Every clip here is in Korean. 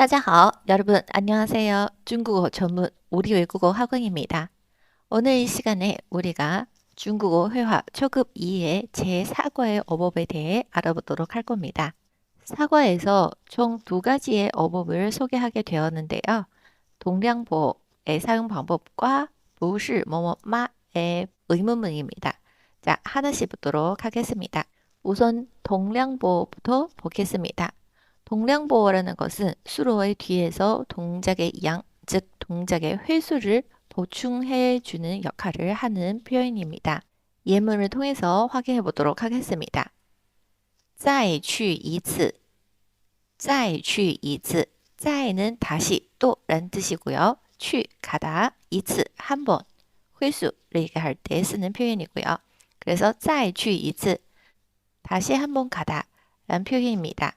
大家好, 여러분 안녕하세요. 중국어 전문 우리 외국어 학원입니다. 오늘 이 시간에 우리가 중국어 회화 초급 2의 제4과의 어법에 대해 알아보도록 할 겁니다. 사과에서 총 두 가지의 어법을 소개하게 되었는데요. 동량보의 사용 방법과 무시 뭐뭐마의 의문문입니다. 자, 하나씩 보도록 하겠습니다. 우선 동량보부터 보겠습니다. 동량보어라는 것은 수로의 뒤에서 동작의 양, 즉 동작의 횟수를 보충해 주는 역할을 하는 표현입니다. 예문을 통해서 확인해 보도록 하겠습니다. 再去一次再去一次 再는 다시 또란 뜻이고요. 去 가다, 一次 한 번, 횟수를 얘기할 때 쓰는 표현이고요. 그래서 再去一次 다시 한 번 가다 란 표현입니다.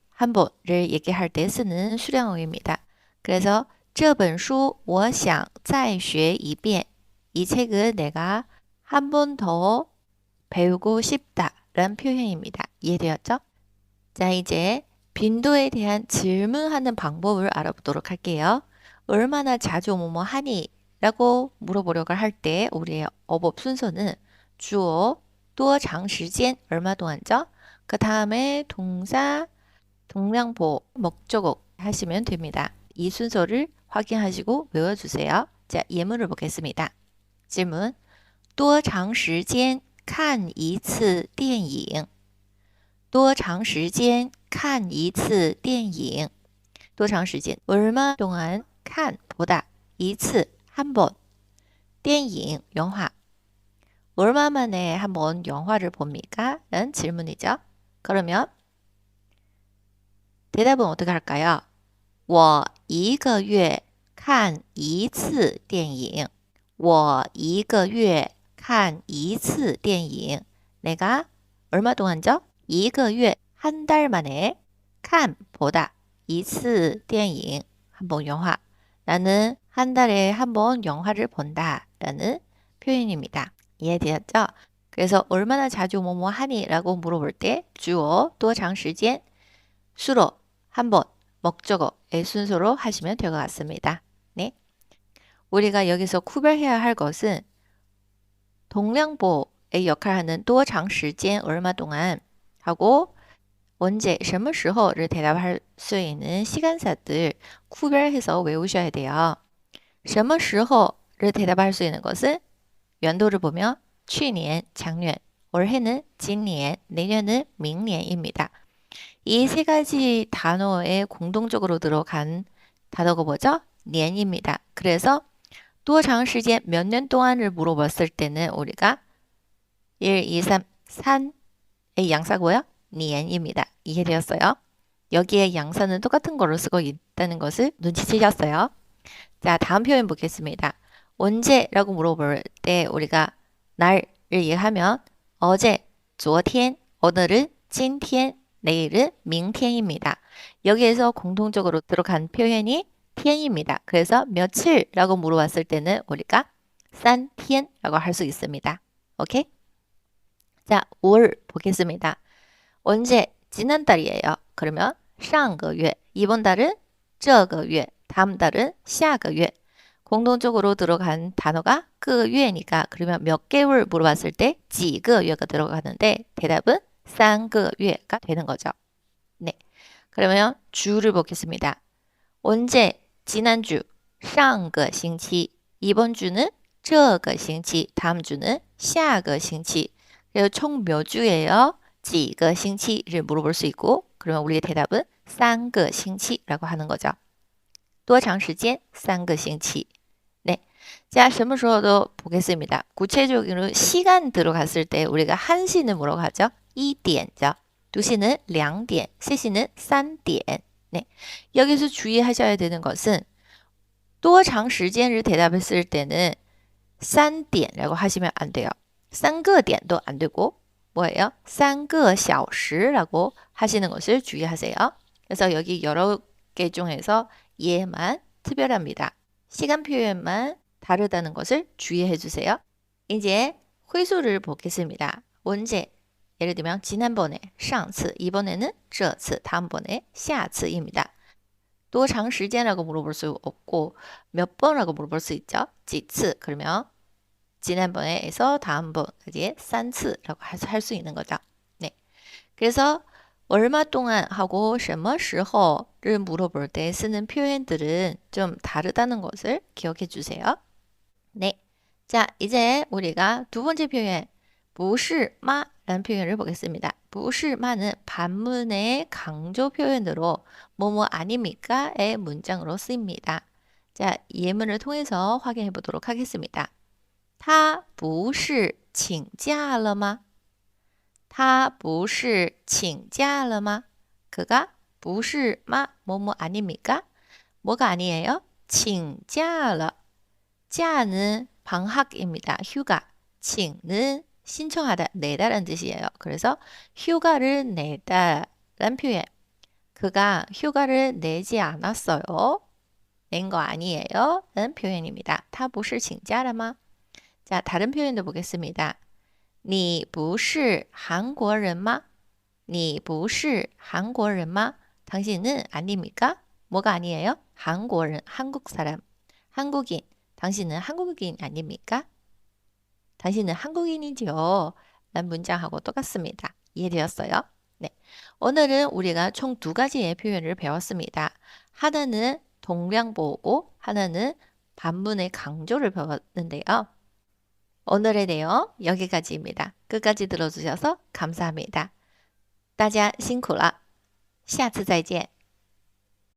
한 번을 얘기할 때 쓰는 수량어입니다. 그래서 这本书我想再学一遍.이 책은 내가 한 번 더 배우고 싶다라는 표현입니다. 이해되었죠? 자, 이제 빈도에 대한 질문하는 방법을 알아보도록 할게요. 얼마나 자주 뭐뭐 하니? 라고 물어보려고 할 때 우리의 어법 순서는 주어, 또 장시간 얼마 동안죠? 그 다음에 동사, 동량보, 목적어 하시면 됩니다. 이 순서를 확인하시고 외워주세요. 자, 예문을 보겠습니다. 질문 多长时间看一次电影?多长时间看一次电影?多长时间 얼마 동안 칸 보다 一次 한번 电影 영화 얼마 만에 한번 영화를 봅니까? 라는 질문이죠. 그러면 대답은 어떻게 할까요? 我一个月看一次电影.我一个月看一次电影. 내가 얼마 동안죠? 一个月 한 달 만에 칸 보다 一次电影 한번 영화. 나는 한 달에 한 번 영화를 본다 라는 표현입니다. 이해되었죠? 그래서 얼마나 자주 뭐뭐 하니? 라고 물어볼 때 주어 또 장시간 수로 한번 목적어의 순서로 하시면 될 것 같습니다. 네. 우리가 여기서 구별해야 할 것은 동량보의 역할하는 또 장시간 얼마 동안 하고 언제 什么时候를 대답할 수 있는 시간사들 구별해서 외우셔야 돼요. 什么时候를 대답할 수 있는 것은 연도를 보면 去年, 작년, 올해는 今年, 내년은 明年입니다. 이 세 가지 단어에 공동적으로 들어간 단어가 뭐죠? 년입니다. 그래서 多长时间 몇 년 동안을 물어봤을 때는 우리가 1, 2, 3, 산의 양사고요. 년입니다. 이해되었어요? 여기에 양사는 똑같은 거로 쓰고 있다는 것을 눈치채셨어요? 자, 다음 표현 보겠습니다. 언제라고 물어볼 때 우리가 날을 얘기하면 어제, 昨天, 오늘은 今天, 내일은 明天입니다. 여기에서 공통적으로 들어간 표현이 天입니다. 그래서 며칠라고 물어봤을 때는 우리가 3天라고 할 수 있습니다. 오케이? 자, 월 보겠습니다. 언제? 지난달이에요. 그러면 上个月 이번 달은 这个月 다음 달은 下个月 공동적으로 들어간 단어가 그月니까 그러면 몇 개월 물어봤을 때 지个月가 들어가는데 대답은 3个月가 되는 거죠. 네. 그러면 주를 보겠습니다. 언제? 지난주 上个星期 이번 주는 这个星期 다음 주는 下个星期 그래서 총 몇 주예요? 几个星期를 물어볼 수 있고 그러면 우리의 대답은 3个星期라고 하는 거죠. 多长时间?3个星期 자, 什么时候도 보겠습니다. 구체적으로 시간 들어갔을 때 우리가 1시는 뭐라고 하죠? 2点죠. 2시는 2点, 3시는 3点. 네. 여기서 주의하셔야 되는 것은 또长时间을 대답했을 때는 3点라고 하시면 안 돼요. 3个点도 안 되고 뭐예요? 3个小时라고 하시는 것을 주의하세요. 그래서 여기 여러 개 중에서 얘만 특별합니다. 시간 표현만 다르다는 것을 주의해 주세요. 이제 회수를 보겠습니다. 언제? 예를 들면 지난번에 上次, 이번에는 这次, 다음번에 下次입니다. 또 장시간이라고 물어볼 수 없고 몇 번이라고 물어볼 수 있죠. 几次 그러면 지난번에서 다음번까지 3次라고 할 수 있는 거죠. 네. 그래서 얼마 동안 하고 什么时候를 물어볼 때 쓰는 표현들은 좀 다르다는 것을 기억해 주세요. 네. 자, 이제 우리가 두 번째 표현 不是吗라는 표현을 보겠습니다. 不是吗는 반문의 강조 표현으로 뭐뭐 아닙니까의 문장으로 쓰입니다. 자, 예문을 통해서 확인해 보도록 하겠습니다. 他不是请假了吗?他不是请假了吗? 그가 不是吗? 뭐뭐 아닙니까? 뭐가 아니에요? 请假了.假는 방학입니다. 휴가. 请는 신청하다, 내다라는 뜻이에요. 그래서 휴가를 내다라는 표현. 그가 휴가를 내지 않았어요. 낸 거 아니에요. 라는 표현입니다. 他不是请假了吗? 자, 다른 표현도 보겠습니다. 你不是韩国人吗?你不是韩国人吗? 당신은 아닙니까? 뭐가 아니에요? 한국인, 한국 사람, 한국인. 당신은 한국인 아닙니까? 당신은 한국인이죠. 란 문장하고 똑같습니다. 이해되었어요? 네. 오늘은 우리가 총 두 가지의 표현을 배웠습니다. 하나는 동량보고 하나는 반문의 강조를 배웠는데요. 오늘의 내용 여기까지입니다. 끝까지 들어주셔서 감사합니다. 大家辛苦了，下次再见。